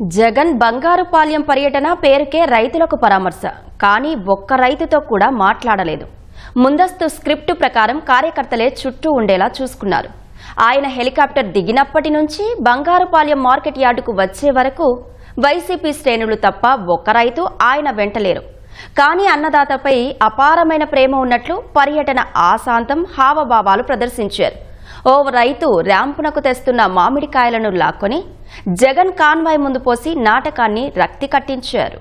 జగన్ బంగారుపాలెం పర్యటన పేరుకే రైతులకు పరామర్శ. కానీ ఒక్క రైతుతో కూడా మాట్లాడలేదు. ముందస్తు స్క్రిప్టు ప్రకారం కార్యకర్తలే చుట్టూ ఉండేలా చూసుకున్నారు. ఆయన హెలికాప్టర్ దిగినప్పటి నుంచి బంగారుపాలెం మార్కెట్ యార్డుకు వచ్చే వరకు వైసీపీ శ్రేణులు తప్ప ఒక్క రైతు ఆయన వెంటలేరు కానీ అన్నదాతపై అపారమైన ప్రేమ ఉన్నట్లు పర్యటన ఆశాంతం హావభావాలు ప్రదర్శించారు. ఓ రైతు ర్యాంపునకు తెస్తున్న మామిడికాయలను లాక్కొని జగన్ కాన్వాయ్ ముందు పోసి నాటకాన్ని రక్తి కట్టించారు.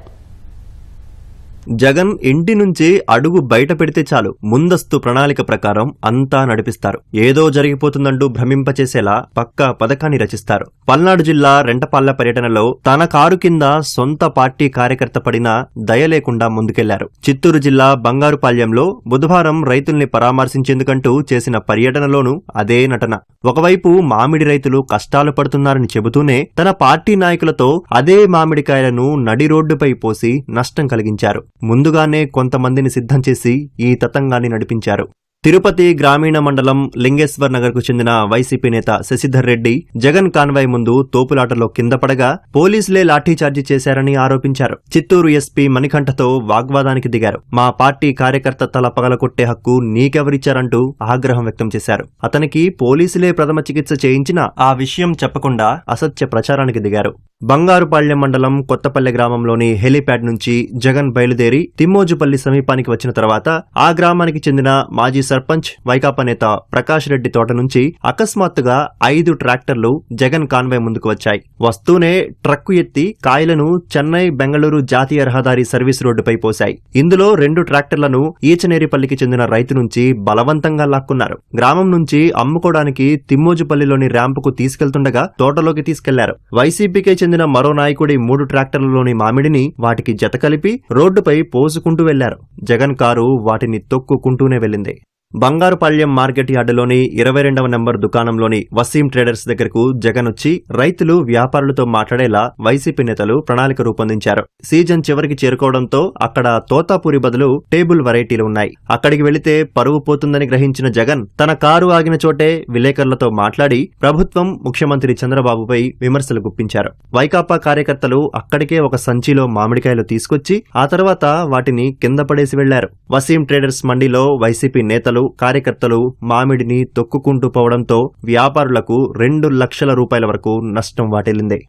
జగన్ ఇంటి నుంచి అడుగు బయట పెడితే చాలు. ముందస్తు ప్రణాళిక ప్రకారం అంతా నడిపిస్తారు. ఏదో జరిగిపోతుందంటూ భ్రమింపచేసేలా పక్కా పథకాన్ని రచిస్తారు. పల్నాడు జిల్లా రెంటపాళ్ళ పర్యటనలో తన కారు కింద సొంత పార్టీ కార్యకర్త పడినా దయ లేకుండా ముందుకెళ్ళారు. చిత్తూరు జిల్లా బంగారుపాళ్యంలో బుధవారం రైతుల్ని పరామర్శించేందుకంటూ చేసిన పర్యటనలోనూ అదే నటన. ఒకవైపు మామిడి రైతులు కష్టాలు పడుతున్నారని చెబుతూనే తన పార్టీ నాయకులతో అదే మామిడికాయలను నడి రోడ్డుపై పోసి నష్టం కలిగించారు. ముందుగానే కొంతమందిని సిద్ధం చేసి ఈ తతంగాన్ని నడిపించారు. తిరుపతి గ్రామీణ మండలం లింగేశ్వర్ నగర్కు చెందిన వైసీపీ నేత శశిధర్ రెడ్డి జగన్ కాన్వాయ్ ముందు తోపులాటలో కింద పడగా పోలీసులే లాఠీచార్జి చేశారని ఆరోపించారు. చిత్తూరు ఎస్పీ మణికంఠతో వాగ్వాదానికి దిగారు. మా పార్టీ కార్యకర్త తల పగలకొట్టే హక్కు నీకెవరిచ్చారంటూ ఆగ్రహం వ్యక్తం చేశారు. అతనికి పోలీసులే ప్రథమ చికిత్స చేయించినా ఆ విషయం చెప్పకుండా అసత్య ప్రచారానికి దిగారు. బంగారుపాళ్యం మండలం కొత్తపల్లె గ్రామంలోని హెలీప్యాడ్ నుంచి జగన్ బయలుదేరి తిమ్మోజుపల్లి సమీపానికి వచ్చిన తర్వాత ఆ గ్రామానికి చెందిన మాజీ సర్పంచ్ వైకాపా నేత ప్రకాష్ రెడ్డి తోట నుంచి అకస్మాత్తుగా ఐదు ట్రాక్టర్లు జగన్ కాన్వాయ్ ముందుకు వచ్చాయి. వస్తూనే ట్రక్కు ఎత్తి కాయలను చెన్నై బెంగళూరు జాతీయ రహదారి సర్వీస్ రోడ్డుపై పోశాయి. ఇందులో రెండు ట్రాక్టర్లను ఈచనేరిపల్లికి చెందిన రైతు నుంచి బలవంతంగా లాక్కున్నారు. గ్రామం నుంచి అమ్ముకోవడానికి తిమ్మోజుపల్లిలోని ర్యాంపుకు తీసుకెళ్తుండగా తోటలోకి తీసుకెళ్ళారు. వైసీపీకే చెందిన మరో నాయకుడి మూడు ట్రాక్టర్లలోని మామిడిని వాటికి జత కలిపి రోడ్డుపై పోసుకుంటూ వెళ్ళారు. జగన్ కారు వాటిని తొక్కుకుంటూనే వెళ్ళింది. బంగారుపాళ్యం మార్కెట్ యార్డులోని ఇరవై రెండవ నెంబర్ దుకాణంలోని వసీం ట్రేడర్స్ దగ్గరకు జగన్ వచ్చి రైతులు వ్యాపారులతో మాట్లాడేలా వైసీపీ నేతలు ప్రణాళిక రూపొందించారు. సీజన్ చివరికి చేరుకోవడంతో అక్కడ తోతాపూరి బదులు టేబుల్ వెరైటీలు ఉన్నాయి. అక్కడికి వెళితే పరువు పోతుందని గ్రహించిన జగన్ తన కారు ఆగిన చోటే విలేకరులతో మాట్లాడి ప్రభుత్వం ముఖ్యమంత్రి చంద్రబాబుపై విమర్శలు గుప్పించారు. వైకాపా కార్యకర్తలు అక్కడికే ఒక సంచిలో మామిడికాయలు తీసుకొచ్చి ఆ తర్వాత వాటిని కింద పడేసి వెళ్ళారు. వసీం ట్రేడర్స్ మండీలో వైసీపీ నేతలు కార్యకర్తలు మామిడిని తొక్కుకుంటూ పోవడంతో వ్యాపారులకు రెండు లక్షల రూపాయల వరకు నష్టం వాటిల్లింది.